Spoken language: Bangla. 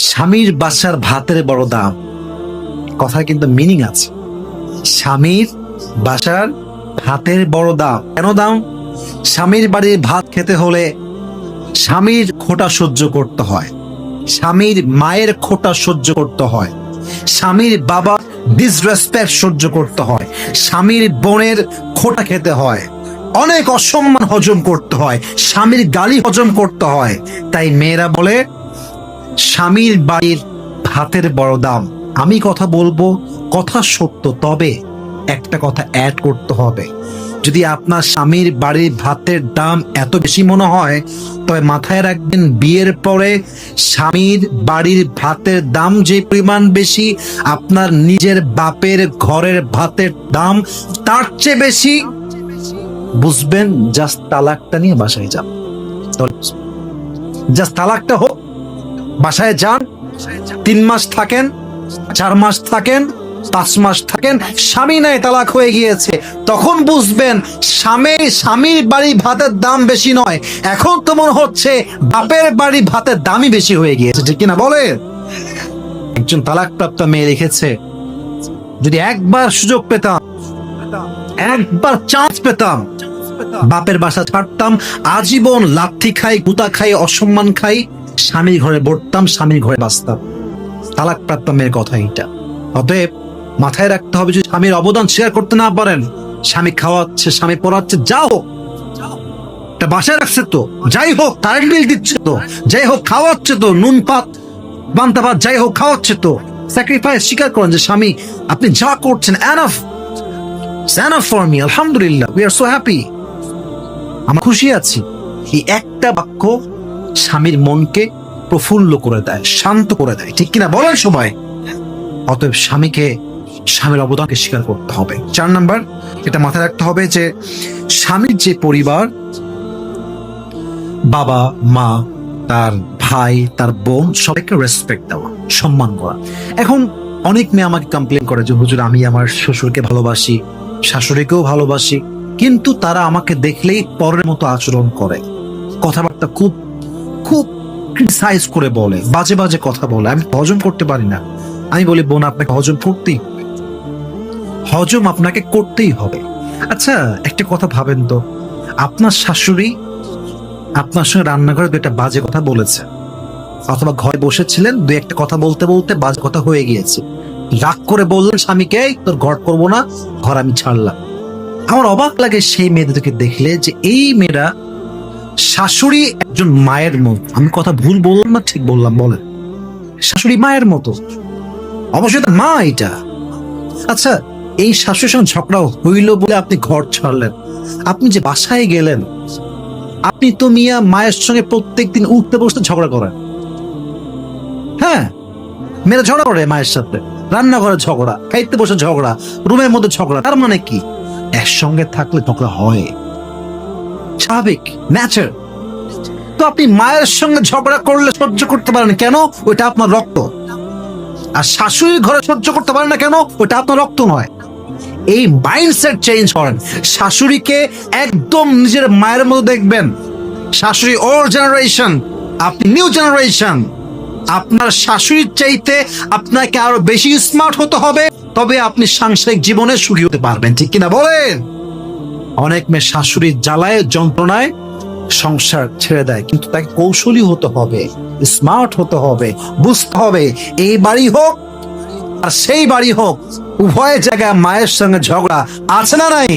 স্বামীর বাসার ভাতের বড় দাম। কথার কিন্তু মিনিং আছে। স্বামীর বাসার ভাতের বড় দাম। কেন দাম? স্বামীর বাড়ির ভাত খেতে হলে স্বামীর খোটা সহ্য করতে হয়। স্বামীর মায়ের খোটা সহ্য করতে হয়। স্বামীর বাবা ডিসরেসপেক্ট সহ্য করতে হয়। স্বামীর বোনের খোটা খেতে হয়। অনেক অসম্মান হজম করতে হয়। স্বামীর গালি হজম করতে হয়। তাই মেয়েরা বলে স্বামীর বাড়ির ভাতের বড় দাম। আমি কথা বলব, কথা সত্য, তবে একটা কথা অ্যাড করতে হবে। যদি আপনার স্বামীর বাড়ির ভাতের দাম এত বেশি মনে হয়, তবে মাথায় রাখবেন বিয়ের পরে স্বামীর বাড়ির ভাতের দাম যে পরিমাণ বেশি, আপনার নিজের বাপের ঘরের ভাতের দাম তার চেয়ে বেশি। বুঝবেন জাস্ট তালাকটা নিয়ে বাসায় যান। জাস্ট তালাকটা হোক বাসায় যান, তিন মাস থাকেন, চার মাস থাকেন, পাঁচ মাস থাকেন, স্বামী নাই, তালাক হয়ে গিয়েছে। তখন বুঝবেন, স্বামী, স্বামীর বাড়ি ভাতের দাম বেশি নয়। এখন তো মনে হচ্ছে, বাপের বাড়ি ভাতের দামই বেশি হয়ে গিয়েছে। ঠিক কিনা বলে? একজন তালাকপ্রাপ্ত মেয়ে লিখেছে, যদি একবার সুযোগ পেতাম, একবার চান্স পেতাম, বাপের বাসা ছাড়তাম, আজীবন লাথি খাই, গুতা খাই, অসম্মান খাই স্বামীর ঘরে বসতাম স্বামীর ঘরে বাঁচতাম। তালাক প্রাপ্ত মেয়ের কথা এইটা। অতএব মাথায় রাখতে হবে যদি স্বামীর অবদান স্বীকার করতে না পারেন, স্বামী খাওয়াচ্ছে, স্বামী পড়াচ্ছে, যা হোক। এটা বাসায় রাখছে তো, যাই হোক কারেন্ট বিল দিচ্ছে তো, যাই হোক, খাওয়াচ্ছে তো, নুন পাত, বান্তা ভাত যাই হোক, খাওয়াচ্ছে তো। স্যাক্রিফাইস স্বীকার করেন যে স্বামী, আপনি যা করছেন এনাফ এনাফ ফর মি আলহামদুলিল্লাহ উই আর সো হ্যাপি আমি খুশি আছি। এই একটা বাক্য স্বামীর মনকে প্রফুল্ল করে দেয়, শান্ত করে দেয়। ঠিক কিনা বলেন সময়? অতএব স্বামীকে, স্বামীর অবদানকে স্বীকার করতে হবে। চার নাম্বার, এটা মাথায় রাখতে হবে যে স্বামীর যে পরিবার, বাবা, মা, তার ভাই, তার বোন, সবাইকে রেসপেক্ট দেওয়া, সম্মান করা। এখন অনেক মেয়ে আমাকে কমপ্লেন করে যে, হুজুর, আমি আমার শ্বশুরকে ভালোবাসি, শাশুড়িকেও ভালোবাসি, কিন্তু তারা আমাকে দেখলেই পরের মতো আচরণ করে। কথাবার্তা খুব খুব ক্রিটিসাইজ করে বলে বাজে বাজে কথা বলে। আমি হজম করতে পারি না। আমি বলি বোন আপনাকে হজম করতেই হজম আপনাকে করতেই হবে। আচ্ছা একটা কথা ভাবেন তো। আপনার শাশুড়ি আপনার সঙ্গে রান্নাঘরে দু একটা বাজে কথা বলেছে। অথবা ঘরে বসেছিলেন দু একটা কথা বলতে বলতে বাজে কথা হয়ে গিয়েছে। রাগ করে বললেন স্বামীকে "এই, তোর ঘর করব না ঘর আমি ছাড়লাম। আমার অবাক লাগে সেই মেয়েদেরকে দেখলে যে এই মেয়েরা শাশুড়ি একজন মায়ের মতো। আমি কথা ভুল বললাম না? ঠিক বললাম, বলেন। শাশুড়ি মায়ের মতো। অবশ্যই মা এটা। আচ্ছা এই শাশুড়ির সঙ্গে ঝগড়া হইল বলে আপনি ঘর ছাড়লেন। আপনি যে বাসায় গেলেন, আপনি তো মিয়া মায়ের সঙ্গে প্রত্যেকদিন উঠতে বসতে ঝগড়া করেন। হ্যাঁ মেয়েরা ঝগড়া করে মায়ের সাথে। রান্নাঘরে ঝগড়া, খাইতে বসে ঝগড়া, রুমের মধ্যে ঝগড়া, তার মানে কি? একসঙ্গে থাকলে ঝগড়া হয়। স্বাভাবিক ন্যাচার তো আপনি মায়ের সঙ্গে ঝগড়া করলে সহ্য করতে পারেন কেন? ওইটা আপনার রক্ত। আর শাশুড়ির ঘরে সহ্য করতে পারেন না কেন? ওইটা আপনার রক্ত নয়। এই মাইন্ডসেট চেঞ্জ করেন। শাশুড়িকে একদম নিজের মায়ের মতো দেখবেন। শাশুড়ি ওর জেনারেশন আপনি নিউ জেনারেশন আপনার শাশুড়ির চাইতে আপনাকে আরও বেশি স্মার্ট হতে হবে, তবে আপনি সাংসারিক জীবনে সুখী হতে পারবেন। ঠিক কিনা বলেন? অনেক মেয়ে শাশুড়ির জ্বালায়, যন্ত্রণায় সংসার ছেড়ে দেয়। কিন্তু তাকে কৌশলী হতে হবে স্মার্ট হতে হবে, বুঝতে হবে, এই বাড়ি হোক আর সেই বাড়ি হোক, উভয় জায়গায় মায়ের সঙ্গে ঝগড়া আছে না নাই?